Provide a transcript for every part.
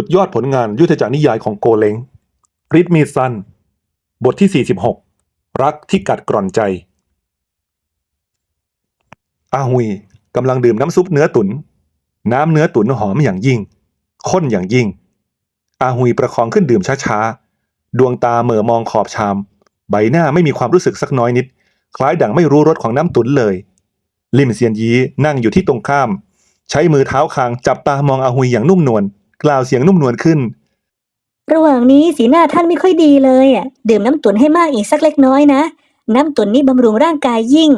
สุดยอดผลงานยุทธจักรนิยายของโกเล้งริดมีดสั้นบทที่ 46 รักที่กัดกร่อนใจ อาหุยกำลังดื่มน้ำซุปเนื้อตุนน้ำเนื้อตุนหอมอย่างยิ่ง ข้นอย่างยิ่ง อาหุยประคองขึ้นดื่มช้าๆ ดวงตาเหม่อมองขอบชาม ใบหน้าไม่มีความรู้สึกสักน้อยนิด คล้ายดังไม่รู้รสของน้ำตุนเลย ลิมเซียนยีนั่งอยู่ที่ตรงข้าม ใช้มือเท้าคางจับตามองอาหุยอย่างนุ่มนวล กล่าวเสียงนุ่มนวลขึ้น ระหว่างนี้สีหน้าท่านไม่ค่อยดีเลยอะดื่มน้ำตุนให้มากอีกสักเล็กน้อยนะ น้ำตุนนี่บำรุงร่างกายยิ่ง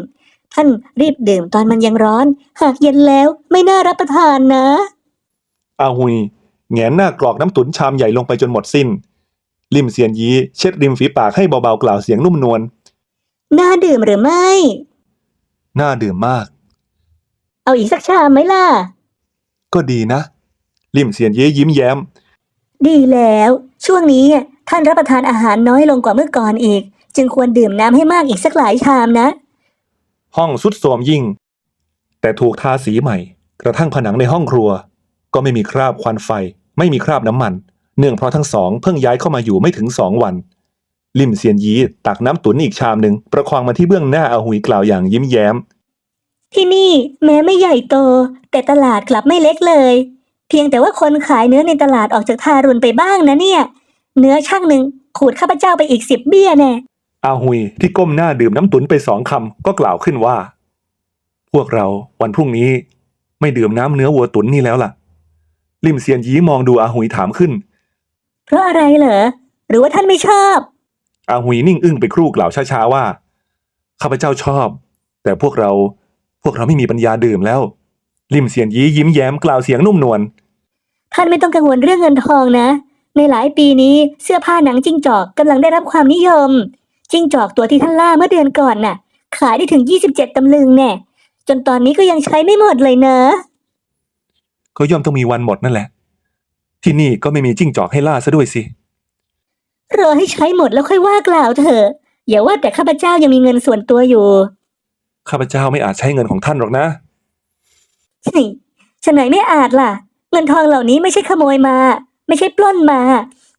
ท่านรีบดื่มตอนมันยังร้อน หากเย็นแล้วไม่น่ารับประทานนะ อาหุยแหงนหน้ากรอกน้ำตุนชามใหญ่ลงไปจนหมดสิ้น ลิมเซียนยีเช็ดริมฝีปากให้เบาๆกล่าวเสียงนุ่มนวลน่าดื่มหรือไม่ น่าดื่มมาก เอาอีกสักชามไหมล่ะ ก็ดีนะ ลิมเซียนยียิ้มแย้ม ดีแล้ว ช่วงนี้ท่านรับประทานอาหารน้อยลงกว่าเมื่อก่อนอีก จึงควรดื่มน้ำให้มากอีกสักหลายชามนะ ห้องสุดโทรมยิ่ง แต่ถูกทาสีใหม่ กระทั่งผนังในห้องครัว ก็ไม่มีคราบควันไฟ ไม่มีคราบน้ำมัน เนื่องเพราะทั้งสองเพิ่งย้ายเข้ามาอยู่ไม่ถึงสองวัน ลิมเซียนยีตักน้ำตุ๋นอีกชามหนึ่งประคองมาที่เบื้องหน้าอาหุยกล่าวอย่างยิ้มแย้มที่นี่แม้ไม่ใหญ่โต แต่ตลาดกลับไม่เล็กเลย เพียงแต่ว่าคนขายเนื้อในตลาดออกจากทารุณไปบ้างนะเนี่ย เนื้อช่างหนึ่งขูดข้าพเจ้าไปอีกสิบเบี้ยแน่อาหุยที่ก้มหน้าดื่มน้ำตุ๋นไปสองคำก็กล่าวขึ้นว่า พวกเราวันพรุ่งนี้ ไม่ดื่มน้ำเนื้อวัวตุ๋นนี่แล้วล่ะ ลิมเซียนยีมองดูอาหุยถามขึ้น เพราะอะไรเหรอ หรือว่าท่านไม่ชอบ อาหุยนิ่งอึ้งไปครู่กล่าวช้าๆว่า ข้าพเจ้าชอบ แต่พวกเราพวกเราไม่มีปัญญาดื่มแล้ว ลิมเซียนยียิ้มแย้มกล่าวเสียงนุ่มนวลท่านไม่ต้องกังวลเรื่องเงินทองนะ ในหลายปีนี้เสื้อผ้าหนังจิ้งจอกกำลังได้รับความนิยม จิ้งจอกตัวที่ท่านล่าเมื่อเดือนก่อนน่ะ ขายได้ถึง 27 ตำลึงแน่ จนตอนนี้ก็ยังใช้ไม่หมดเลยนะก็ย่อมต้องมีวันหมดนั่นแหละ ที่นี่ก็ไม่มีจิ้งจอกให้ล่าซะด้วยสิรอให้ใช้หมดแล้วค่อยว่ากล่าวเถอะอย่าว่าแต่ข้าพเจ้ายังมีเงินส่วนตัวอยู่ ข้าพเจ้าไม่อาจใช้เงินของท่านหรอกนะ นี่ฉะไหนไม่อาจล่ะ เงินทองเหล่านี้ไม่ใช่ขโมยมา ไม่ใช่ปล้นมา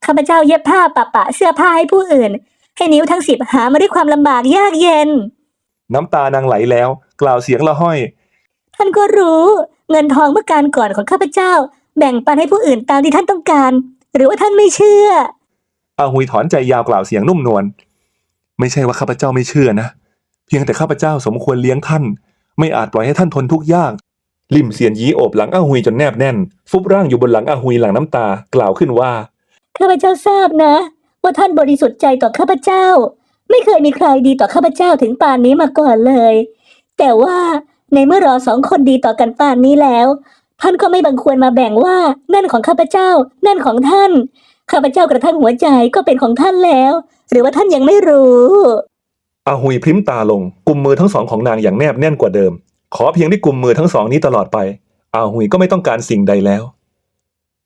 ข้าพเจ้าเย็บผ้าปะปะเสื้อผ้าให้ผู้อื่น ให้นิ้วทั้งสิบหามาด้วยความลำบากยากเย็น น้ำตานางไหลแล้ว กล่าวเสียงละห้อย ท่านก็รู้ เงินทองเมื่อการก่อนของข้าพเจ้า แบ่งปันให้ผู้อื่นตามที่ท่านต้องการ หรือว่าท่านไม่เชื่อ อาหุยถอนใจยาวกล่าวเสียงนุ่มนวลไม่ใช่ว่าข้าพเจ้าไม่เชื่อนะ เพียงแต่ข้าพเจ้าสมควรเลี้ยงท่าน ไม่อาจปล่อยให้ท่านทนทุกข์ยาก ลิมเสียนยีโอบหลังอาหุยจนแนบแน่น ฟุบร่างอยู่บนหลังอาหุยหลังน้ำตา กล่าวขึ้นว่า ข้าพเจ้าทราบนะ ว่าท่านบริสุทธิ์ใจต่อข้าพเจ้า ไม่เคยมีใครดีต่อข้าพเจ้าถึงป่านนี้มาก่อนเลย แต่ว่าในเมื่อเราสองคนดีต่อกันป่านนี้แล้ว ท่านก็ไม่บังควรมาแบ่งว่านั่นของข้าพเจ้า นั่นของท่าน ข้าพเจ้ากระทั่งหัวใจก็เป็นของท่านแล้ว หรือว่าท่านยังไม่รู้อาหุยพริ้มตาลงกุมมือทั้งสองของนางอย่างแนบแน่นกว่าเดิม ขอเพียงได้กุมมือทั้งสองนี้ตลอดไปอาหุยก็ไม่ต้องการสิ่งใดแล้ว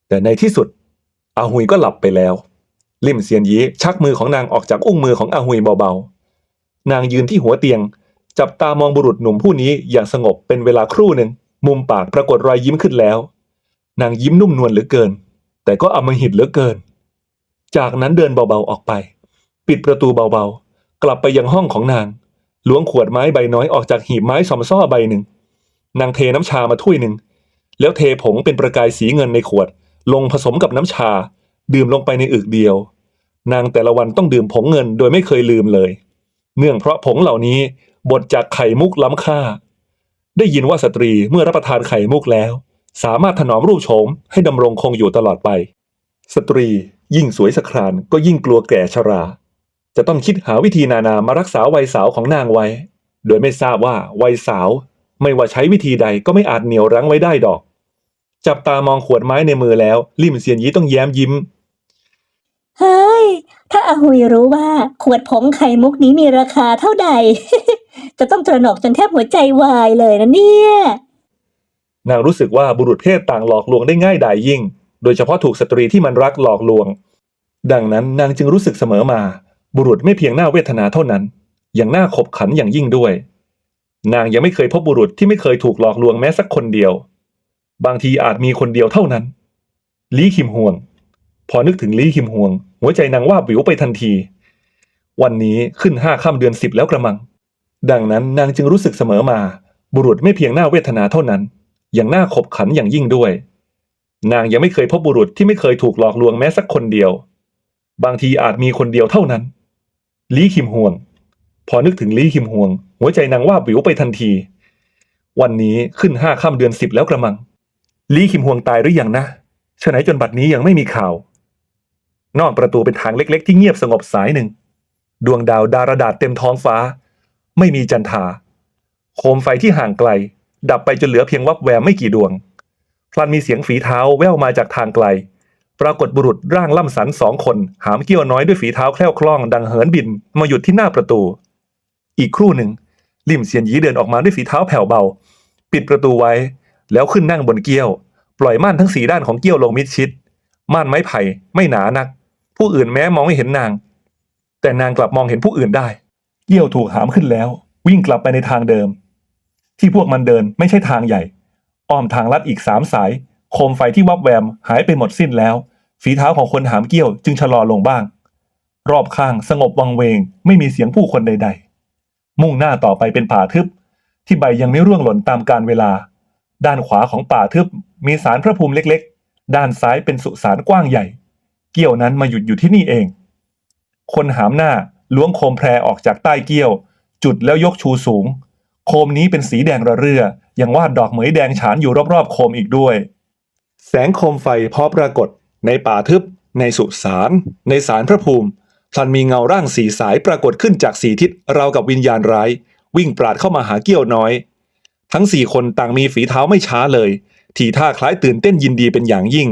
แต่ในที่สุดอาหุยก็หลับไปแล้ว ลิมเซียนยีชักมือของนางออกจากอุ้งมือของอาหุยเบาๆ นางยืนที่หัวเตียง จับตามองบุรุษหนุ่มผู้นี้อย่างสงบเป็นเวลาครู่หนึ่ง มุมปากปรากฏรอยยิ้มขึ้นแล้ว นางยิ้มนุ่มนวลเหลือเกิน แต่ก็อมหิตเหลือเกิน จากนั้นเดินเบาๆออกไป ปิดประตูเบาๆ กลับไปยังห้องของนาง ล้วงขวดไม้ใบน้อยออกจากหีบไม้สอมซ้อใบหนึ่ง นางเทน้ำชามาถ้วยหนึ่ง แล้วเทผงเป็นประกายสีเงินในขวด ลงผสมกับน้ำชา ดื่มลงไปในอึกเดียว นางแต่ละวันต้องดื่มผงเงินโดยไม่เคยลืมเลย เนื่องเพราะผงเหล่านี้บดจากไข่มุกล้ำค่า ได้ยินว่าสตรีเมื่อรับประทานไข่มุกแล้ว สามารถถนอมรูปโฉมให้ดำรงคงอยู่ตลอดไป สตรียิ่งสวยสครานก็ยิ่งกลัวแก่ชรา จะต้องคิดหาวิธีนานามารักษาวัยสาวของนางไว้ โดยไม่ทราบว่าวัยสาว ไม่ว่าใช้วิธีใดก็ไม่อาจเหนี่ยวรั้งไว้ได้ดอก จับตามองขวดไม้ในมือแล้วลิมเซียนยีต้องแย้มยิ้ม เฮ้ย ถ้าอาหุยรู้ว่าขวดผงไข่มุกนี้มีราคาเท่าใด จะต้องตระหนกจนแทบหัวใจวายเลยนะเนี่ย นางรู้สึกว่าบุรุษเพศต่างหลอกลวงได้ง่ายดายยิ่ง โดยเฉพาะถูกสตรีที่มันรักหลอกลวง ดังนั้นนางจึงรู้สึกเสมอมา บุรุษไม่เพียงหน้าเวทนาเท่านั้น ยังหน่าขบขันอย่างยิ่งด้วย นางยังไม่เคยพบบุรุษที่ไม่เคยถูกหลอกลวงแม้สักคนเดียว บางทีอาจมีคนเดียวเท่านั้น ลีคิมฮวง พอนึกถึงลีคิมฮวง หัวใจนางว่าบิวไปทันที วันนี้ขึ้นห้าค่ำเดือนสิบแล้วกระมัง ดังนั้นนางจึงรู้สึกเสมอมา บุรุษไม่เพียงหน้าเวทนาเท่านั้น ยังหน่าขบขันอย่างยิ่งด้วย นางยังไม่เคยพบบุรุษที่ไม่เคยถูกหลอกลวงแม้สักคนเดียว บางทีอาจมีคนเดียวเท่านั้น ลี่คิมฮวง พอนึกถึงลี่คิมฮวง หัวใจนางว่าบวิวไปทันที วันนี้ขึ้นห้าค่ำเดือนสิบแล้วกระมัง ลี่คิมฮวงตายหรือยังนะฉะไหนจนบัดนี้ยังไม่มีข่าว นอกประตูเป็นทางเล็กๆ ที่เงียบสงบสายหนึ่ง ดวงดาวดารดาษเต็มท้องฟ้า ไม่มีจันทา โคมไฟที่ห่างไกล ดับไปจนเหลือเพียงวับแวมไม่กี่ดวงพลันมีเสียงฝีเท้าแว่วมาจากทางไกล ปรากฏบุรุษร่างล่ำสันสองคน หามเกี้ยวน้อยด้วยฝีเท้าแคล่วคล่อง ดังเหินบิน มาหยุดที่หน้าประตู อีกครู่หนึ่งลิมเซียนยีเดินออกมาด้วยฝีเท้าแผ่วเบา ปิดประตูไว้ แล้วขึ้นนั่งบนเกี้ยว ปล่อยม่านทั้งสีด้านของเกี้ยวลงมิดชิด ม่านไม้ไผ่ไม่หนานัก ผู้อื่นแม้มองไม่เห็นนาง แต่นางกลับมองเห็นผู้อื่นได้ เกี้ยวถูกหามขึ้นแล้ว วิ่งกลับไปในทางเดิม ที่พวกมันเดินไม่ใช่ทางใหญ่ อ้อมทางลัดอีกสามสาย โคมไฟที่วับแวมหายไปหมดสิ้นแล้ว ฝีเท้าของคนหามเกี้ยวจึงชะลอลงบ้าง รอบข้างสงบวังเวงไม่มีเสียงผู้คนใด ๆ มุ่งหน้าต่อไปเป็นป่าทึบ ที่ใบยังไม่ร่วงหล่นตามกาลเวลา ด้านขวาของป่าทึบมีสารพระภูมิเล็กๆ ด้านซ้ายเป็นสุสานกว้างใหญ่ เกี้ยวนั้นมาหยุดอยู่ที่นี่เอง คนหามหน้าล้วงโคมแพรออกจากใต้เกี้ยว จุดแล้วยกชูสูง โคมนี้เป็นสีแดงระเรื่อยังวาดดอกเหมยแดงฉานอยู่รอบๆโคมอีกด้วย แสงโคมไฟพอปรากฏ ในป่าทึบ ในสุสานในสารพระภูมิพลันมีเงาร่างสีสายปรากฏขึ้นจากสีทิศราวกับวิญญาณร้าย วิ่งปราดเข้ามาหาเกี้ยวน้อย ทั้งสี่คนต่างมีฝีเท้าไม่ช้าเลย ทีท่าคล้ายตื่นเต้นยินดีเป็นอย่างยิ่ง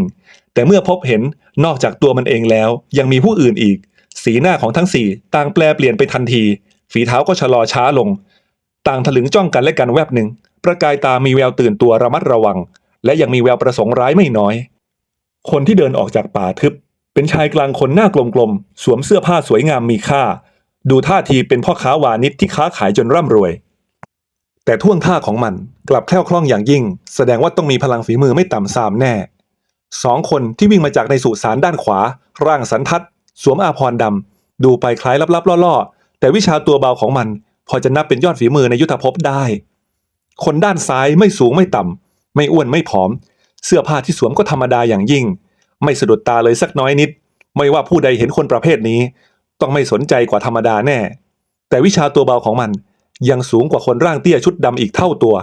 แต่เมื่อพบเห็นนอกจากตัวมันเองแล้ว ยังมีผู้อื่นอีก สีหน้าของทั้งสี่ต่างแปลเปลี่ยนไปทันที ฝีเท้าก็ชะลอช้าลง ต่างถลึงจ้องกันและกันแวบหนึ่งประกายตามีแววตื่นตัวระมัดระวัง และยังมีแววประสงค์ร้ายไม่น้อย คนที่เดินออกจากป่าทึบ เป็นชายกลางคนหน้ากลมๆ สวมเสื้อผ้าสวยงามมีค่า ดูท่าทีเป็นพ่อค้าวานิชที่ค้าขายจนร่ำรวย แต่ท่วงท่าของมันกลับแคล่วคล่องอย่างยิ่ง แสดงว่าต้องมีพลังฝีมือไม่ต่ำสามแน่สองคนที่วิ่งมาจากในสุสานด้านขวา ร่างสันทัด สวมอาภรดำ ดูไปคล้ายลับๆล่อๆ แต่วิชาตัวเบาของมัน พอจะนับเป็นยอดฝีมือในยุทธภพได้ คนด้านซ้ายไม่สูงไม่ต่ำ ไม่อ้วนไม่ผอม เสื้อผ้าที่สวมก็ธรรมดาอย่างยิ่ง ไม่สะดุดตาเลยสักน้อยนิด ไม่ว่าผู้ใดเห็นคนประเภทนี้ ต้องไม่สนใจกว่าธรรมดาแน่ แต่วิชาตัวเบาของมันยังสูงกว่าคนร่างเตี้ยชุดดำอีกเท่าตัว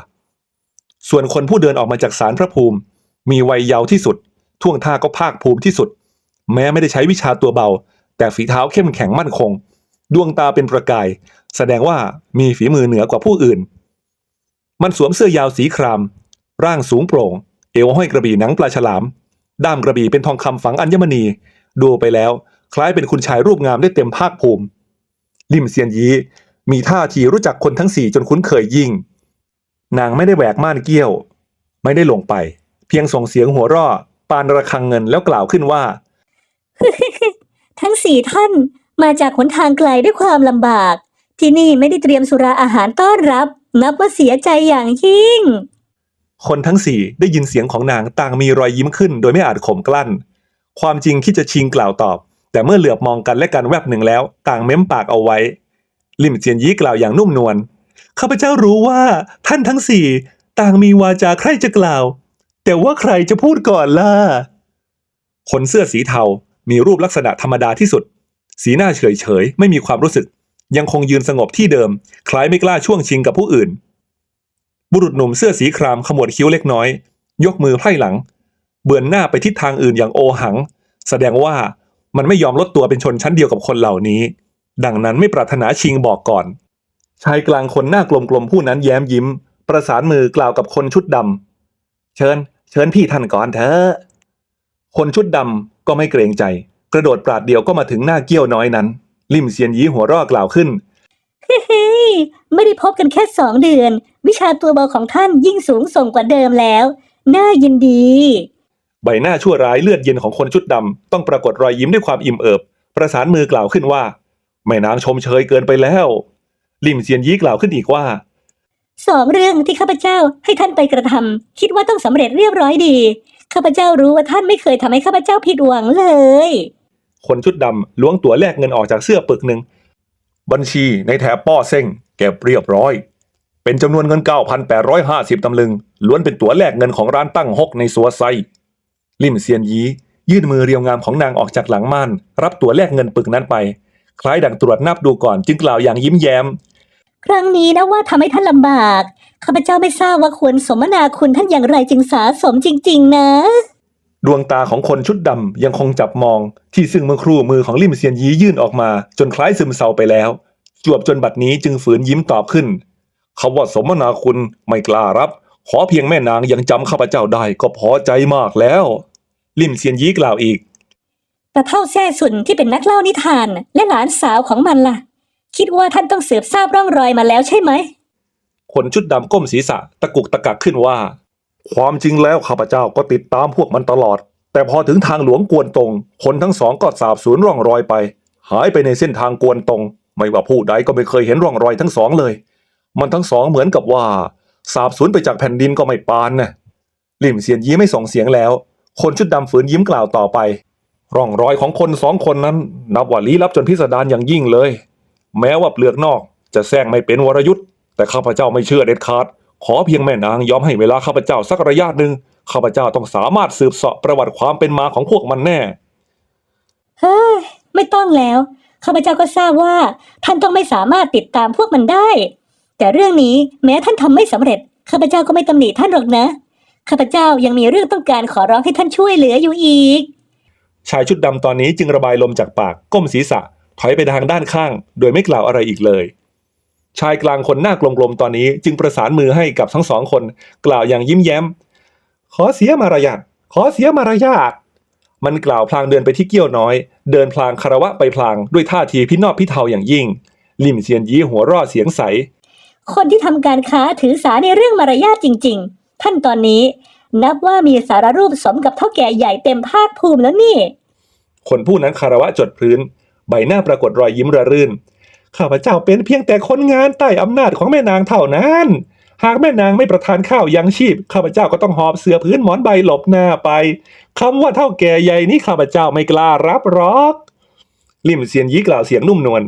ส่วนคนผู้เดินออกมาจากศาลพระภูมิ มีวัยเยาว์ที่สุด ท่วงท่าก็ภาคภูมิที่สุด แม้ไม่ได้ใช้วิชาตัวเบา แต่ฝีเท้าเข้มแข็งมั่นคง ดวงตาเป็นประกาย แสดงว่ามีฝีมือเหนือกว่าผู้อื่น มันสวมเสื้อยาวสีคราม ร่างสูงโปร่ง เอวห้อยกระบี่หนังปลาฉลาม ด้ามกระบี่เป็นทองคำฝังอัญมณี ดูไปแล้ว คล้ายเป็นคุณชายรูปงามได้เต็มภาคภูมิ ลิมเซียนยีมีท่าทีรู้จักคนทั้งสี่จนคุ้นเคยยิ่ง นางไม่ได้แหวกม่านเกี้ยว ไม่ได้ลงไป เพียงส่งเสียงหัวราะปานระฆังเงินแล้วกล่าวขึ้นว่า ทั้งสี่ท่านมาจากหนทางไกลด้วยความลำบาก ที่นี่ไม่ได้เตรียมสุราอาหารต้อนรับ นับว่าเสียใจอย่างยิ่ง คนทั้งสี่ได้ยินเสียงของนางต่างมีรอยยิ้มขึ้น โดยไม่อาจข่มกลั้น ความจริงที่จะชิงกล่าวตอบ แต่เมื่อเหลือบมองกันและกันแวบหนึ่งแล้ว ต่างเม้มปากเอาไว้ ลิมเจียนยี้กล่าวอย่างนุ่มนวลข้าพเจ้ารู้ว่าท่านทั้งสี่ต่างมีวาจาใครจะกล่าว แต่ว่าใครจะพูดก่อนล่ะคนเสื้อสีเทา มีรูปลักษณะธรรมดาที่สุด สีหน้าเฉยเฉยไม่มีความรู้สึก ยังคงยืนสงบที่เดิม คล้ายไม่กล้าช่วงชิงกับผู้อื่น บุรุษหนุ่มเสื้อสีครามขมวดคิ้วเล็กน้อย ยกมือไพ่หลัง เบือนหน้าไปทิศทางอื่นอย่างโอหัง แสดงว่ามันไม่ยอมลดตัวเป็นชนชั้นเดียวกับคนเหล่านี้ ดังนั้นไม่ปรารถนาชิงบอกก่อน ชายกลางคนหน้ากลมๆผู้นั้นแย้มยิ้ม ประสานมือกล่าวกับคนชุดดำเชิญ เชิญพี่ท่านก่อนเถอะคนชุดดำก็ไม่เกรงใจ กระโดดปราดเดียวก็มาถึงหน้าเกี้ยวน้อยนั้น ลิมเซียนยี้หัวเรอกล่าวขึ้น เฮ้ยไม่ได้พบกันแค่สองเดือน วิชาตัวเบาของท่านยิ่งสูงส่งกว่าเดิมแล้ว น่ายินดี ใบหน้าชั่วร้ายเลือดเย็นของคนชุดดำต้องปรากฏรอยยิ้มด้วยความอิ่มเอิบ ประสานมือกล่าวขึ้นว่าแม่นางชมเชยเกินไปแล้ว ลิมเซียนยี้กล่าวขึ้นอีกว่า สองเรื่องที่ข้าพเจ้าให้ท่านไปกระทำคิดว่าต้องสำเร็จเรียบร้อยดี ข้าพเจ้ารู้ว่าท่านไม่เคยทำให้ข้าพเจ้าผิดหวังเลย คนชุดดำล้วงตั๋วแลกเงินออกจากเสื้อปึกหนึ่ง บัญชีในแถบป้อเซ็งเก็บเรียบร้อย เป็นจำนวนเงิน 9,850 ตำลึง ล้วนเป็นตั๋วแลกเงินของร้านตั้งฮกในสัวไซลิมเซียนยียื่นมือเรียวงามของนางออกจากหลังม่าน รับตั๋วแลกเงินปึกนั้นไป คล้ายดังตรวจนับดูก่อนจึงกล่าวอย่างยิ้มแย้ม ครั้งนี้นะว่าทำให้ท่านลำบาก ข้าพเจ้าไม่ทราบว่าควรสมนาคุณท่านอย่างไรจึงสาสมจริง ๆ นะ ดวงตาของคนชุดดำยังคงจับมอง ที่ซึ่งเมื่อครู่มือของลิมเซียนยียื่นออกมา จนคล้ายซึมเศร้าไปแล้ว จวบจนบัดนี้จึงฝืนยิ้มตอบขึ้นคำว่าสมนาคุณไม่กล้ารับ ขอเพียงแม่นางยังจำข้าพเจ้าได้ก็พอใจมากแล้ว ลิมเซียนยีกล่าวอีก แต่เท่าแซ่สุนที่เป็นนักเล่านิทาน และหลานสาวของมันล่ะ คิดว่าท่านต้องสืบทราบร่องรอยมาแล้วใช่ไหม คนชุดดำก้มศีรษะตะกุกตะกักขึ้นว่า ความจริงแล้วข้าพเจ้าก็ติดตามพวกมันตลอด แต่พอถึงทางหลวงกวนตรงคนทั้งสองก็สาบสูญร่องรอยไป หายไปในเส้นทางกวนตรงไม่ว่าผู้ใดก็ไม่เคยเห็นร่องรอยทั้งสองเลย มันทั้งสองเหมือนกับว่า สาบสูญไปจากแผ่นดินก็ไม่ปานนะลิมเสียนยี้ไม่ส่งเสียงแล้ว คนชุดดำฝืนยิ้มกล่าวต่อไป ร่องรอยของคนสองคนนั้น นับว่าลี้ลับจนพิสดารอย่างยิ่งเลย แม้ว่าเปลือกนอกจะแซงไม่เป็นวรยุทธ์แต่ข้าพเจ้าไม่เชื่อเด็ดขาด ขอเพียงแม่นางยอมให้เวลาข้าพเจ้าสักระยะหนึ่งข้าพเจ้าต้องสามารถสืบเสาะประวัติความเป็นมาของพวกมันแน่เฮ้ยไม่ต้องแล้ว ข้าพเจ้าก็ทราบว่า ท่านต้องไม่สามารถติดตามพวกมันได้ แต่เรื่องนี้แม้ท่านทำไม่สำเร็จ ข้าพเจ้าก็ไม่ตำหนิท่านหรอกนะ ข้าพเจ้ายังมีเรื่องต้องการขอร้องให้ท่านช่วยเหลืออยู่อีก ชายชุดดำตอนนี้จึงระบายลมจากปากก้มศีรษะ ถอยไปทางด้านข้าง โดยไม่กล่าวอะไรอีกเลย ชายกลางคนหน้ากลมๆตอนนี้ จึงประสานมือให้กับทั้งสองคน กล่าวอย่างยิ้มแย้ม ขอเสียมารยาทขอเสียมารยาทมันกล่าวพลางเดินไปที่เกี้ยวน้อย เดินพลางคารวะไปพลางด้วยท่าทีพินอบพิเทาอย่างยิ่ง ลิมเซียนยี้หัวเร่อเสียงใส คนที่ทำการค้าถือสาในเรื่องมารยาทจริง ๆ ท่านตอนนี้ นับว่ามีสารรูปสมกับเท่าแก่ใหญ่เต็มภาคภูมิแล้วนี่ คนผู้นั้นคารวะจดพื้น ใบหน้าปรากฏรอยยิ้มระรื่น ข้าพเจ้าเป็นเพียงแต่คนงานใต้อำนาจของแม่นางเท่านั้น หากแม่นางไม่ประทานข้าวยังชีพ ข้าพเจ้าก็ต้องหอบเสือพื้นหมอนใบหลบหน้าไปคำว่าเท่าแก่ใหญ่นี้ข้าพเจ้าไม่กล้ารับหรอก ลิมเซียนยี้กล่าวเสียงนุ่มนวล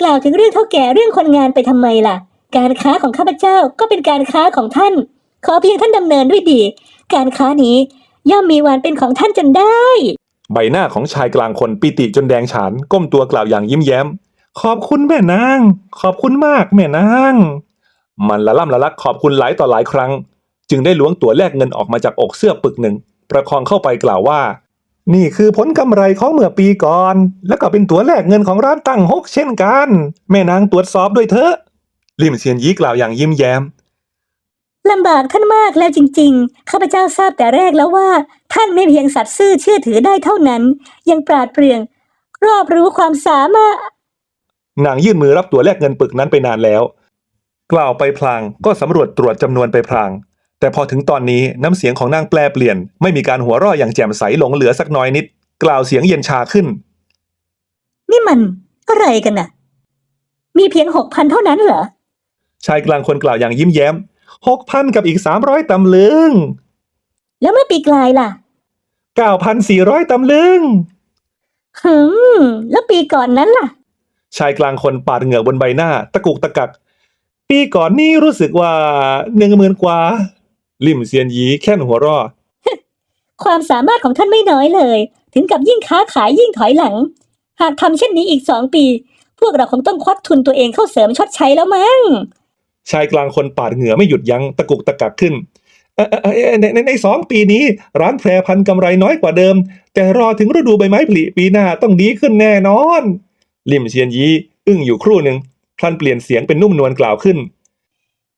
กล่าวถึงเรื่องเท่าแก่เรื่องคนงานไปทำไมล่ะ การค้าของข้าพเจ้าก็เป็นการค้าของท่าน ขอเพียงท่านดำเนินด้วยดี การค้านี้ย่อมมีวันเป็นของท่านจนได้ ใบหน้าของชายกลางคนปิติจนแดงฉาน ก้มตัวกล่าวอย่างยิ้มแย้ม ขอบคุณแม่นาง ขอบคุณมากแม่นาง มันละล่ำละลักขอบคุณหลายต่อหลายครั้ง จึงได้ล้วงตั๋วแลกเงินออกมาจากอกเสื้อปึกหนึ่ง ประคองเข้าไปกล่าวว่า นี่คือผลกำไรของเมื่อปีก่อน แล้วก็เป็นตั๋วแลกเงินของร้านตั้งฮกเช่นกัน แม่นางตรวจสอบด้วยเถอะลิมเซียนยี้กล่าวอย่างยิ้มแย้มลำบากท่านมากแล้วจริงๆ ข้าพเจ้าทราบแต่แรกแล้วว่า ท่านไม่เพียงสัตว์ซื่อเชื่อถือได้เท่านั้น ยังปราดเปรื่อง รอบรู้ความสามารถ นางยื่นมือรับตั๋วแลกเงินปึกนั้นไปนานแล้ว กล่าวไปพลางก็สำรวจตรวจจำนวนไปพลาง แต่พอถึงตอนนี้น้ำเสียงของนางแปลเปลี่ยน ไม่มีการหัวเราะอย่างแจ่มใสหลงเหลือสักน้อยนิด กล่าวเสียงเย็นชาขึ้น นี่มันอะไรกันน่ะ มีเพียงหกพันเท่านั้นเหรอชายกลางคนกล่าวอย่างยิ้มแย้มหกพันกับอีกสามร้อยตำลึงแล้วเมื่อปีกลายล่ะเก้าพันสี่ร้อยตำลึงหืมแล้วปีก่อนนั้นล่ะ ชายกลางคนปาดเหงื่อบนใบหน้า ตะกุกตะกัก ปีก่อนนี้รู้สึกว่าหนึ่งหมื่นกว่า ลิมเซียนยีแค่นหัวเราะความสามารถของท่านไม่น้อยเลย ถึงกับยิ่งค้าขายยิ่งถอยหลัง หากทำเช่นนี้อีกสองปี พวกเราคงต้องควักทุนตัวเองเข้าเสริมชดใช้แล้วมั้งชายกลางคนปาดเหงื่อไม่หยุดยัง้งตะกุกตะกักขึ้นเอ่อเอ่อเอ่อในในในสองปีนี้ ร้านแพรพันธุ์กำไรน้อยกว่าเดิม แต่รอถึงฤดูใบไม้ผลิปีหน้าต้องดีขึ้นแน่นอน ลิมเชียนยีอึ้งอยู่ครู่หนึ่งพลันเปลี่ยนเสียงเป็นนุ่มนวลกล่าวขึ้น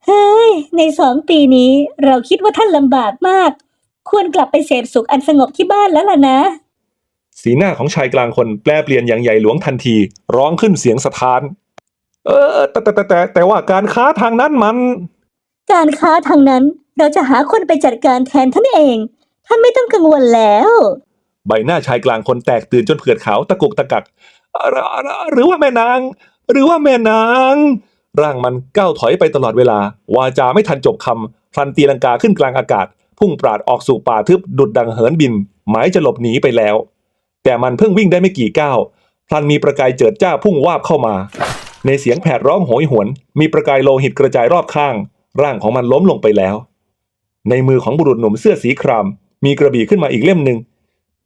เฮ้ย ในสองปีนี้เราคิดว่าท่านลำบากมาก ควรกลับไปเสพสุขอันสงบที่บ้านแล้วล่ะนะ สีหน้าของชายกลางคนแปลเปลี่ยนอย่างใหญ่หลวงทันที ร้องขึ้นเสียงสะท้าน เออแต่แต่แต่แต่แต่ว่าการค้าทางนั้นมัน การค้าทางนั้นเราจะหาคนไปจัดการแทนท่านเอง ท่านไม่ต้องกังวลแล้ว ใบหน้าชายกลางคนแตกตื่นจนเผือดขาวตะกุกตะกัก หรือหรือว่าแม่นาง หรือว่าแม่นาง ร่างมันก้าวถอยไปตลอดเวลา วาจาไม่ทันจบคำพลันตีลังกาขึ้นกลางอากาศ พุ่งปราดออกสู่ป่าทึบดุดดังเหินบิน หมายจะหลบหนีไปแล้ว แต่มันเพิ่งวิ่งได้ไม่กี่ก้าวพลันมีประกายเจิดจ้าพุ่งวาบเข้ามา ในเสียงแผดร้องโหยหวน มีประกายโลหิตกระจายรอบข้าง ร่างของมันล้มลงไปแล้ว ในมือของบุรุษหนุ่มเสื้อสีคราม มีกระบี่ขึ้นมาอีกเล่มหนึ่ง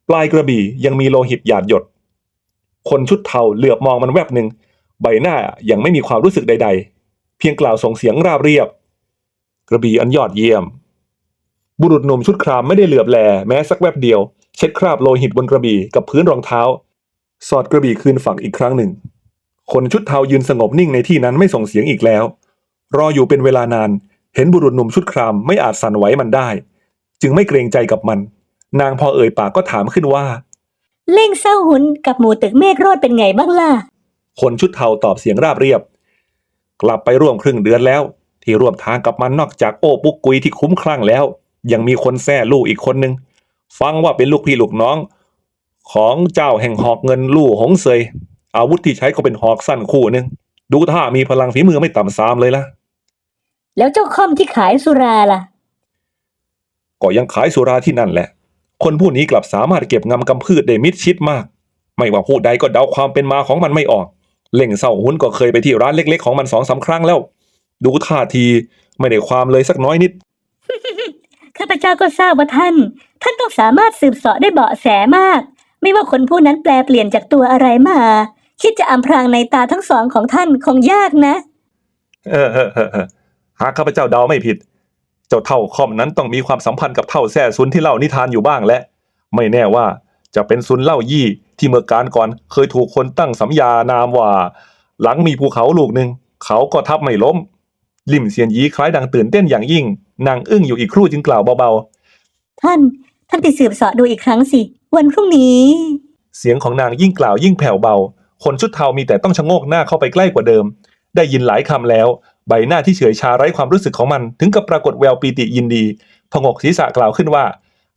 ปลายกระบี่ยังมีโลหิตหยาดหยด คนชุดเทาเหลือบมองมันแวบหนึ่งใบหน้ายังไม่มีความรู้สึกใด ๆ เพียงกล่าวส่งเสียงราบเรียบ กระบี่อันยอดเยี่ยม บุรุษหนุ่มชุดครามไม่ได้เหลือบแลแม้สักแวบเดียว เช็ดคราบโลหิตบนกระบี่กับพื้นรองเท้า สอดกระบี่คืนฝั่งอีกครั้งหนึ่ง คนชุดเทายืนสงบนิ่งในที่นั้นไม่ส่งเสียงอีกแล้ว รออยู่เป็นเวลานาน เห็นบุรุษหนุ่มชุดครามไม่อาจสั่นไหวมันได้ จึงไม่เกรงใจกับมัน นางพอเอ่ยปากก็ถามขึ้นว่า เล่งเศร้าหุนกับหมูตึกเมฆโรดเป็นไงบ้างล่ะ คนชุดเทาตอบเสียงราบเรียบ กลับไปร่วมครึ่งเดือนแล้ว ที่ร่วมทางกับมันนอกจากโอ้ปุกกุยที่คุ้มคลั่งแล้ว ยังมีคนแท้ลูกอีกคนนึง ฟังว่าเป็นลูกพี่ลูกน้อง ของเจ้าแห่งหอกเงินลู่หงเซยอาวุธที่ใช้ก็เป็นหอกสั้นคู่หนึงดูท่ามีพลังฝีมือไม่ต่ำสามเลยล่ะ แล้วเจ้าค่อมที่ขายสุราล่ะ ก็ยังขายสุราที่นั่นแหละ คนผู้นี้กลับสามารถเก็บงำกำพืชได้มิดชิดมาก ไม่ว่าผู้ใดก็เดาความเป็นมาของมันไม่ออก เล่งเศร้าหุ้นก็เคยไปที่ร้านเล็กๆของมันสองสามครั้งแล้ว ดูท่าทีไม่ได้ความเลยสักน้อยนิดข้าพเจ้าก็ทราบว่าท่าน ท่านต้องสามารถสืบเสาะได้เบาะแสมาก ไม่ว่าคนผู้นั้นแปลเปลี่ยนจากตัวอะไรมา คิดจะอำพรางในตาทั้งสองของท่านคงยากนะ เออเออเออเออหากข้าพเจ้าเดาไม่ผิด เจ้าเท่าคอมนั้นต้องมีความสัมพันธ์กับเท่าแซ่ซุนที่เล่านิทานอยู่บ้างและ ไม่แน่ว่าจะเป็นซุนเล่ายี่ที่เมื่อการก่อนเคยถูกคนตั้งสัญญานามว่า หลังมีภูเขาลูกหนึ่งเขาก็ทับไม่ล้ม ลิมเซียนยีคล้ายดังตื่นเต้นอย่างยิ่ง นางอึ้งอยู่อีกครู่จึงกล่าวเบาท่าน ท่านไปสืบเสาะดูอีกครั้งสิ วันพรุ่งนี้ๆเสียงของนางยิ่งกล่าวยิ่งแผ่วเบา คนชุดเทามีแต่ต้องชะโงกหน้าเข้าไปใกล้กว่าเดิม ได้ยินหลายคำแล้ว ใบหน้าที่เฉยชาไร้ความรู้สึกของมันถึงกับปรากฏแววปีติยินดีพงกศีรษะกล่าวขึ้นว่า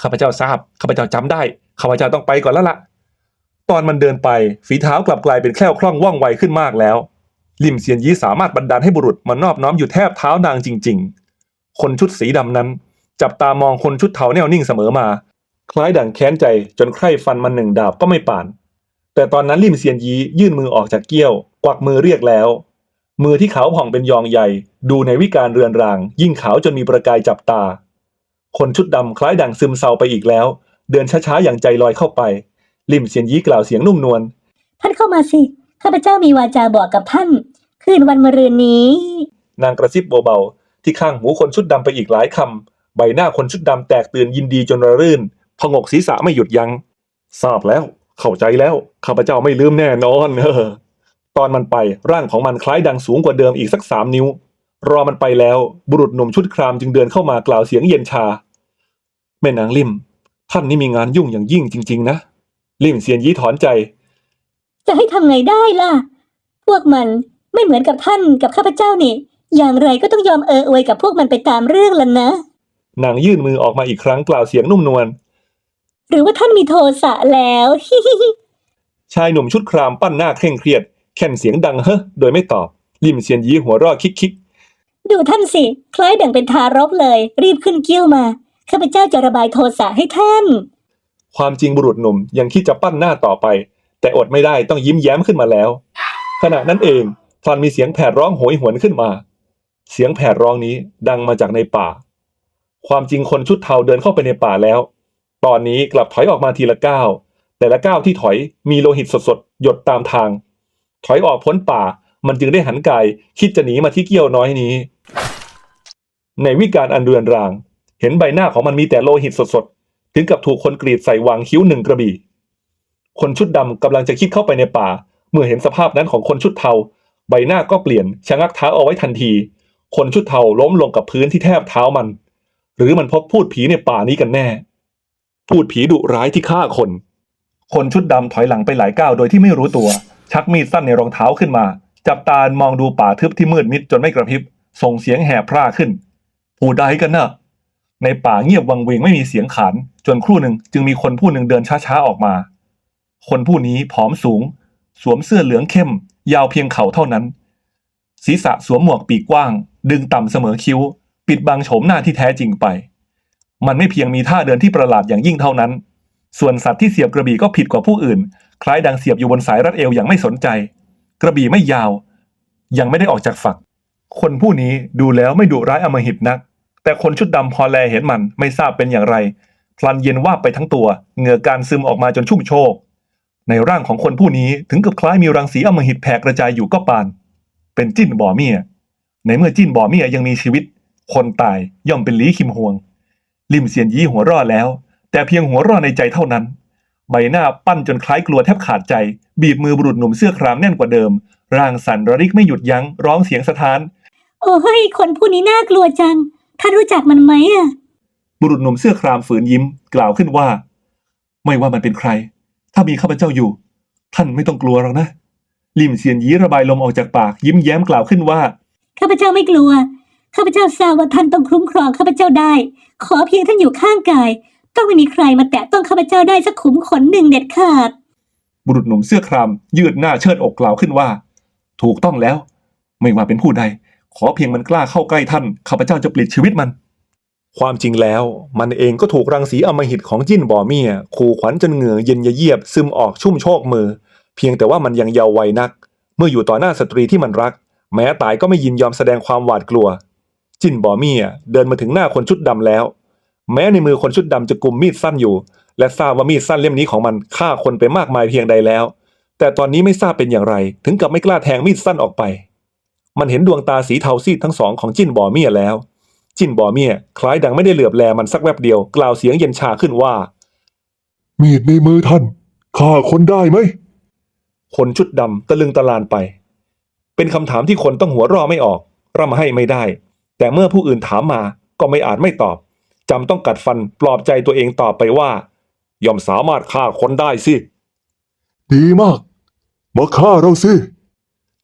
ข้าพเจ้าทราบข้าพเจ้าจำได้ข้าพเจ้าต้องไปก่อนแล้วละตอนมันเดินไปฝีเท้ากลับกลายเป็นแคล่วคล่องว่องไวขึ้นมากแล้ว ลิมเซียนยีสามารถบันดาลให้บุรุษมานอบน้อมอยู่แทบเท้านางจริง ๆ คนชุดสีดำนั้น จับตามองคนชุดเทาแน่วนิ่งเสมอมา คล้ายดั่งแค้นใจจนใคร่ฟันมันหนึ่งดาบก็ไม่ป่าน แต่ตอนนั้นลิมเซียนยียื่นมือออกจากเกี้ยวกวักมือเรียกแล้ว มือที่ขาวผ่องเป็นยองใหญ่ ดูในวิการเรือนราง ยิ่งขาวจนมีประกายจับตา คนชุดดำคล้ายดั่งซึมเศร้าไปอีกแล้ว เดินช้าๆอย่างใจลอยเข้าไป ลิมเซียนยีกล่าวเสียงนุ่มนวลท่านเข้ามาสิข้าพเจ้ามีวาจาบอกกับท่านคืนวันมะรืนนี้ นางกระซิบเบาๆที่ข้างหูคนชุดดำไปอีกหลายคำใบหน้าคนชุดดำแตกตื่นยินดีจนระรื่นพงกศีรษะไม่หยุดยัง้งทราบแล้ว เข้าใจแล้วข้าพเจ้าไม่ลืมแน่นอนเออ ตอนมันไปร่างของมันคล้ายดังสูงกว่าเดิมอีกสักสามนิ้ว รอมันไปแล้ว บุรุษหนุ่มชุดครามจึงเดินเข้ามากล่าวเสียงเย็นชา แม่นางลิมท่านนี่มีงานยุ่งอย่างยิ่งจริง ๆ นะ ลิมเสียนยี้ถอนใจ จะให้ทำไงได้ล่ะ พวกมันไม่เหมือนกับท่านกับข้าพเจ้านี่ อย่างไรก็ต้องยอมเอออวยกับพวกมันไปตามเรื่องแล้วนะ นางยื่นมือออกมาอีกครั้งกล่าวเสียงนุ่มนวลหรือว่าท่านมีโทสะแล้ว ชายหนุ่มชุดครามปั้นหน้าเคร่งเครียด แค่นเสียงดังเฮ้อโดยไม่ตอบลิมเซียนยีหัวเรอดคิกคิกดูท่านสิ คล้ายดังเป็นทารกเลย รีบขึ้นเกี้ยวมา ข้าพเจ้าจะระบายโทสะให้ท่าน ความจริงบุรุษหนุ่มยังคิดจะปั้นหน้าต่อไป แต่อดไม่ได้ต้องยิ้มแย้มขึ้นมาแล้ว ขณะนั้นเองพลันมีเสียงแผดร้องโหยหวนขึ้นมา เสียงแผดร้องนี้ดังมาจากในป่า ความจริงคนชุดเทาเดินเข้าไปในป่าแล้ว ตอนนี้กลับถอยออกมาทีละก้าวแต่ละก้าวที่ถอยมีโลหิตสดๆหยดตามทาง ถอยออกพ้นป่า มันจึงได้หันกายคิดจะหนีมาที่เกี้ยวน้อยนี้ ในวิการอันเรือนราง เห็นใบหน้าของมันมีแต่โลหิตสดๆ ถึงกับถูกคนกรีดใส่วางคิ้วหนึ่งกระบี่ คนชุดดำกำลังจะคิดเข้าไปในป่า เมื่อเห็นสภาพนั้นของคนชุดเทา ใบหน้าก็เปลี่ยนชะงักเท้าเอาไว้ทันที คนชุดเทาล้มลงกับพื้นที่แทบเท้ามัน หรือมันพบพูดผีในป่านี้กันแน่ พูดผีดุร้ายที่ฆ่าคน คนชุดดำถอยหลังไปหลายก้าวโดยที่ไม่รู้ตัว ชักมีดสั้นในรองเท้าขึ้นมา จับตามองดูป่าทึบที่มืดมิดจนไม่กระพริบ ส่งเสียงแห่พร่าขึ้น ผู้ใดกันน่ะในป่าเงียบวังเวงไม่มีเสียงขาน จนครู่หนึ่งจึงมีคนผู้หนึ่งเดินช้าๆออกมา คนผู้นี้ผอมสูง สวมเสื้อเหลืองเข้ม ยาวเพียงเข่าเท่านั้น ศีรษะสวมหมวกปีกกว้าง ดึงต่ำเสมอคิ้ว ปิดบังโฉมหน้าที่แท้จริงไป มันไม่เพียงมีท่าเดินที่ประหลาดอย่างยิ่งเท่านั้น ส่วนสัตว์ที่เสียบกระบี่ก็ผิดกว่าผู้อื่น คล้ายดังเสียบอยู่บนสายรัดเอวอย่างไม่สนใจ กระบี่ไม่ยาว ยังไม่ได้ออกจากฝัก คนผู้นี้ดูแล้วไม่ดุร้ายอมหิตนัก แต่คนชุดดำพอแลเห็นมันไม่ทราบเป็นอย่างไร พลันเย็นว่าไปทั้งตัว เหงื่อการซึมออกมาจนชุ่มโชก ในร่างของคนผู้นี้ถึงกับคล้ายมีรังสีอมหิตแผ่กระจายอยู่ก็ปาน เป็นจิ้นบ่อเมีย ในเมื่อจิ้นบ่อเมียยังมีชีวิต คนตายย่อมเป็นลีคิมฮวง ลิมเซียนยี่หัวร่อแล้ว แต่เพียงหัวร่อในใจเท่านั้น ใบหน้าปั้นจนคล้ายกลัวแทบขาดใจ บีบมือบุรุษหนุ่มเสื้อครามแน่นกว่าเดิม ร่างสั่นระริกไม่หยุดยัง้ง ร้องเสียงสะท้าน โอ้ย คนผู้นี้น่ากลัวจัง ท่านรู้จักมันไหมอะบุรุษหนุ่มเสื้อครามฝืนยิ้ม กล่าวขึ้นว่า ไม่ว่ามันเป็นใคร ถ้ามีข้าพเจ้าอยู่ ท่านไม่ต้องกลัวหรอกนะ ลิมเซียนยีระบายลมออกจากปาก ยิ้มแย้มกล่าวขึ้นว่า ข้าพเจ้าไม่กลัว ข้าพเจ้าทราบว่าท่านต้องคุ้มครองข้าพเจ้าได้ ขอเพียงท่านอยู่ข้างกาย ต้องไม่มีใครมาแตะต้องข้าพเจ้าได้สักขุมขนหนึ่งเด็ดขาด บุรุษหนุ่มเสื้อคราม ยืดหน้าเชิดอกกล่าวขึ้นว่า ถูกต้องแล้ว ไม่ว่าเป็นผู้ใด ขอเพียงมันกล้าเข้าใกล้ท่านข้าพเจ้าจะปลิดชีวิตมัน ความจริงแล้ว มันเองก็ถูกรังสีอำมหิตของจิ้นบ่อเมียขู่ขวัญจนเหงื่อเย็นเยียบซึมออกชุ่มโชกมือ เพียงแต่ว่ามันยังเยาว์วัยนัก เมื่ออยู่ต่อหน้าสตรีที่มันรัก แม้ตายก็ไม่ยินยอมแสดงความหวาดกลัว จิ้นบ่อเมียเดินมาถึงหน้าคนชุดดำแล้ว แม้ในมือคนชุดดำจะกุมมีดสั้นอยู่ และทราบว่ามีดสั้นเล่มนี้ของมันฆ่าคนไปมากมายเพียงใดแล้ว แต่ตอนนี้ไม่ทราบเป็นอย่างไร ถึงกับไม่กล้าแทงมีดสั้นออกไป มันเห็นดวงตาสีเทาซีดทั้งสองของจิ้นบ่อเมียแล้ว จิ้นบ่อเมียคล้ายดังไม่ได้เหลือบแลมันสักแวบเดียวกล่าวเสียงเย็นชาขึ้นว่า มีดในมือท่านฆ่าคนได้ไหมคนชุดดำตะลึงตะลานไป เป็นคำถามที่คนต้องหัวเราะไม่ออกร่ำให้ไม่ได้ แต่เมื่อผู้อื่นถามมาก็ไม่อาจไม่ตอบ จำต้องกัดฟันปลอบใจตัวเองตอบไปว่า ย่อมสามารถฆ่าคนได้สิ ดีมาก มาฆ่าเราสิ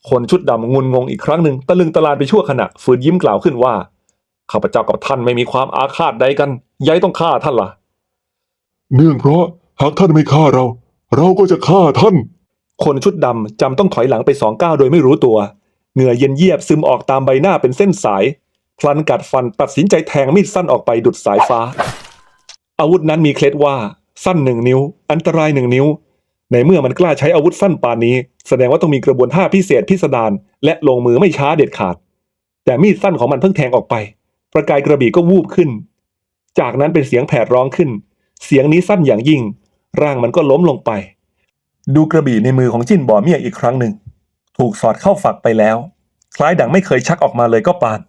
คนชุดดำงุนงงอีกครั้งหนึ่งตะลึงตะลานไปชั่วขณะฝืนยิ้มกล่าวขึ้นว่า ข้าพเจ้ากับท่านไม่มีความอาฆาตใดกันย้ายต้องฆ่าท่านล่ะ เนื่องเพราะหากท่านไม่ฆ่าเรา เราก็จะฆ่าท่าน คนชุดดำจำต้องถอยหลังไปสองก้าวโดยไม่รู้ตัว เหงื่อเย็นเยียบซึมออกตามใบหน้าเป็นเส้นสาย พลันกัดฟันตัดสินใจแทงมีดสั้นออกไปดุดสายฟ้า อาวุธนั้นมีเคล็ดว่าสั้นหนึ่งนิ้ว อันตรายหนึ่งนิ้ว ในเมื่อมันกล้าใช้อาวุธสั้นปานนี้ แสดงว่าต้องมีกระบวนท่าพิเศษพิสดารและลงมือไม่ช้าเด็ดขาด แต่มีดสั้นของมันเพิ่งแทงออกไป ประกายกระบี่ก็วูบขึ้น จากนั้นเป็นเสียงแผดร้องขึ้น เสียงนี้สั้นอย่างยิ่ง ร่างมันก็ล้มลงไป ดูกระบี่ในมือของจิ้นบ่อเมียอีกครั้งหนึ่งถูกสอดเข้าฝักไปแล้ว คล้ายดังไม่เคยชักออกมาเลยก็ปาน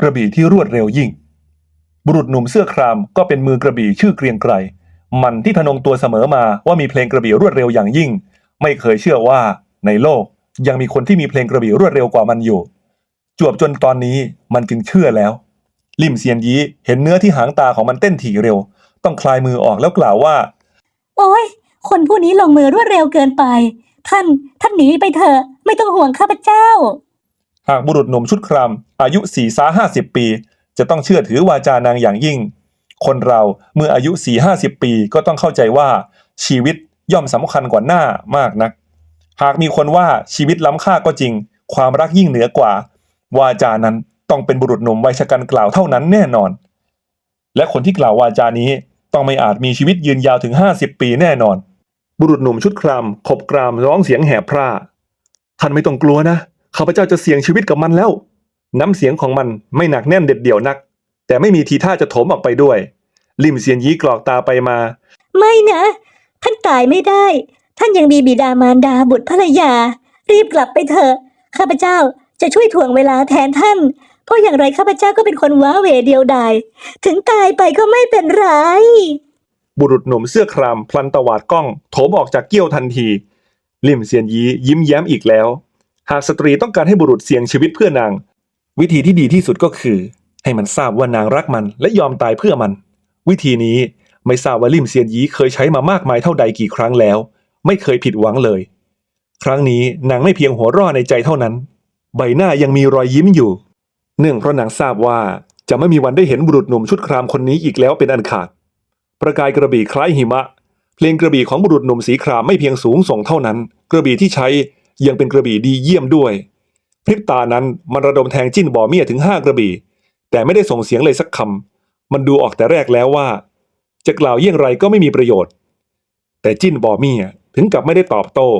กระบี่ที่รวดเร็วยิ่ง บุรุษหนุ่มเสื้อครามก็เป็นมือกระบี่ชื่อเกรียงไกรมันที่ทนงตัวเสมอมาว่ามีเพลงกระบี่รวดเร็วอย่างยิ่ง ไม่เคยเชื่อว่าในโลกยังมีคนที่มีเพลงกระบี่รวดเร็วกว่ามันอยู่ จวบจนตอนนี้มันจึงเชื่อแล้ว ลิมเซียนยีเห็นเนื้อที่หางตาของมันเต้นถี่เร็ว ต้องคลายมือออกแล้วกล่าวว่า โอ้ยคนผู้นี้ลงมือรวดเร็วเกินไป ท่านท่านหนีไปเถอะไม่ต้องห่วงข้าพเจ้า หากบุรุษหนุ่มชุดครามอายุสี่สาห้าสิบปี จะต้องเชื่อถือวาจานางอย่างยิ่ง คนเราเมื่ออายุสี่ห้าสิบปีก็ต้องเข้าใจว่าชีวิตย่อมสำคัญกว่าหน้ามากนัก หากมีคนว่าชีวิตล้ำค่าก็จริง ความรักยิ่งเหนือกว่า วาจานั้นต้องเป็นบุรุษหนุ่มวัยชะกันกล่าวเท่านั้นแน่นอน และคนที่กล่าววาจานี้ต้องไม่อาจมีชีวิตยืนยาวถึงห้าสิบปีแน่นอน บุรุษหนุ่มชุดครามขบกรามร้องเสียงแหบพร่าท่านไม่ต้องกลัวนะ ข้าพเจ้าจะเสี่ยงชีวิตกับมันแล้ว น้ำเสียงของมันไม่หนักแน่นเด็ดเดี่ยวนัก แต่ไม่มีทีท่าจะโถมออกไปด้วย ลิมเซียนยีกรอกตาไปมา ไม่นะ ท่านตายไม่ได้ ท่านยังมีบิดามารดาบุตรภรรยา รีบกลับไปเถอะ ข้าพเจ้าจะช่วยถ่วงเวลาแทนท่าน เพราะอย่างไรข้าพเจ้าก็เป็นคนว้าเหวเดียวดาย ถึงตายไปก็ไม่เป็นไร บุรุษหนุ่มเสื้อครามพลันตวาดกล้องโถมออกจากเกี้ยวทันที ลิมเซียนยียิ้มแย้มอีกแล้ว หากสตรีต้องการให้บุรุษเสี่ยงชีวิตเพื่อนาง วิธีที่ดีที่สุดก็คือ ให้มันทราบว่านางรักมันและยอมตายเพื่อมัน วิธีนี้ไม่ทราบว่าลิมเซียนยีเคยใช้มามากมายเท่าใดกี่ครั้งแล้ว ไม่เคยผิดหวังเลย ครั้งนี้นางไม่เพียงหัวเร่อในใจเท่านั้น ใบหน้ายังมีรอยยิ้มอยู่ เนื่องเพราะนางทราบว่าจะไม่มีวันได้เห็นบุรุษหนุ่มชุดครามคนนี้อีกแล้วเป็นอันขาด ประกายกระบี่คล้ายหิมะ เพลงกระบี่ของบุรุษหนุ่มสีครามไม่เพียงสูงส่งเท่านั้น กระบี่ที่ใช้ ยังเป็นกระบี่ดีเยี่ยมด้วย พริบตานั้นมันระดมแทงจิ้นบ่อเมียถึงห้ากระบี่ แต่ไม่ได้ส่งเสียงเลยสักคำมันดูออกแต่แรกแล้วว่า จะกล่าวเยี่ยงไรก็ไม่มีประโยชน์ แต่จิ้นบอมี่อะถึงกับไม่ได้ตอบโต้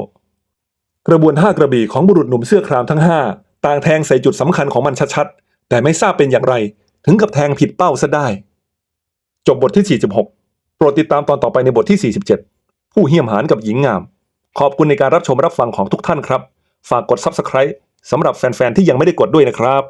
กระบวนห้ากระบี่ของบุรุษหนุ่มเสื้อครามทั้งห้าต่างแทงใส่จุดสำคัญของมันชัดๆแต่ไม่ทราบเป็นอย่างไรถึงกับแทงผิดเป้าซะได้ จบบทที่ 46 โปรดติดตามตอนต่อไปในบทที่ 47 ผู้เหี้ยมหานกับหญิงงาม ขอบคุณในการรับชมรับฟังของทุกท่านครับ ฝากกด Subscribe สำหรับแฟนๆที่ยังไม่ได้กดด้วยนะครับ